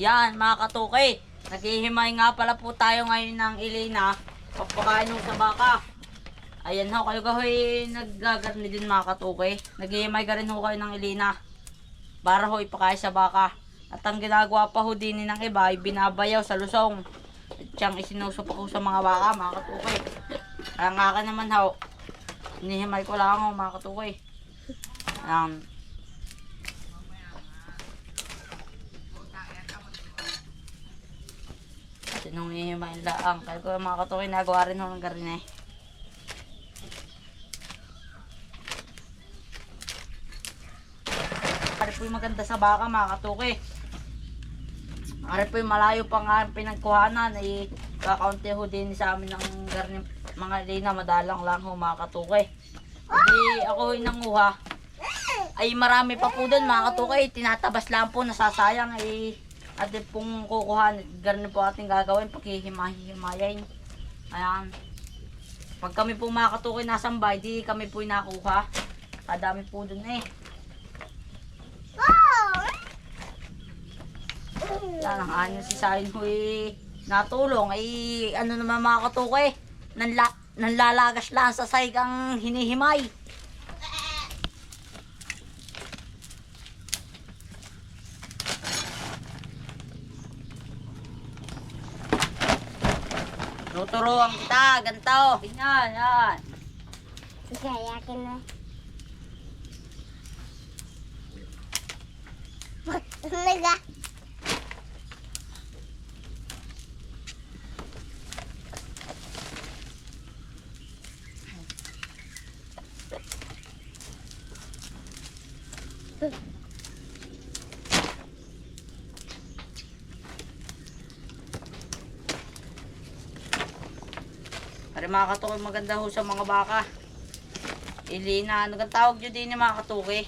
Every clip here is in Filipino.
Yan, mga katukoy. Naghihimay nga pala po tayo ngayon ng Elena. Papakain nung sa baka. Ayan ho, kayo kahoy naggagarni din mga katukoy. Naghihimay ka rin ho kayo ng Elena. Para ho ipakain sa baka. At ang ginagawa pa ho din ng iba ay binabayaw sa lusong. At siyang isinusupak ko sa mga baka mga katukoy. Kaya nga ka naman ho. Hinihimay ko lang ho mga katukoy. Ayan. Sinong hihimayin laang. Kaya ko mga katukoy nagawa rin ng garin eh. Pare po yung maganda sa baka mga katukoy. Pare po yung malayo pa nga pinagkuhanan ay kakaunti ho din sa amin ng garni mga lina madalang lang ho mga katukoy. Hindi ako ho nanguha. Ay marami pa po doon mga katukoy. Tinatabas lang po nasasayang ay atin pong kukuha. Garni po ating gagawin paghihimahimayain. Ayan. Pag kami po mga katukoy nasambay, di kami po nakuha. Kadami po doon eh. Yan ang ano si Sain Huy natulong ay ano naman mga katukoy nanla, nanlalagas lang sa saig ang hinihimay. Tuturuan kita, ganito. Ganyan, yan. Kaya ka na. Naga. Para mga katukoy maganda ho sa mga baka. Ilina, ano kang tawag nyo din yung mga katukoy?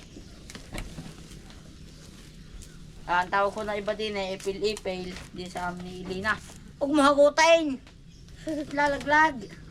Ah, ang tawag ko na iba din eh, ipil-ipil. Di sa amin ni Ilina. Huwag mo! Lalaglag!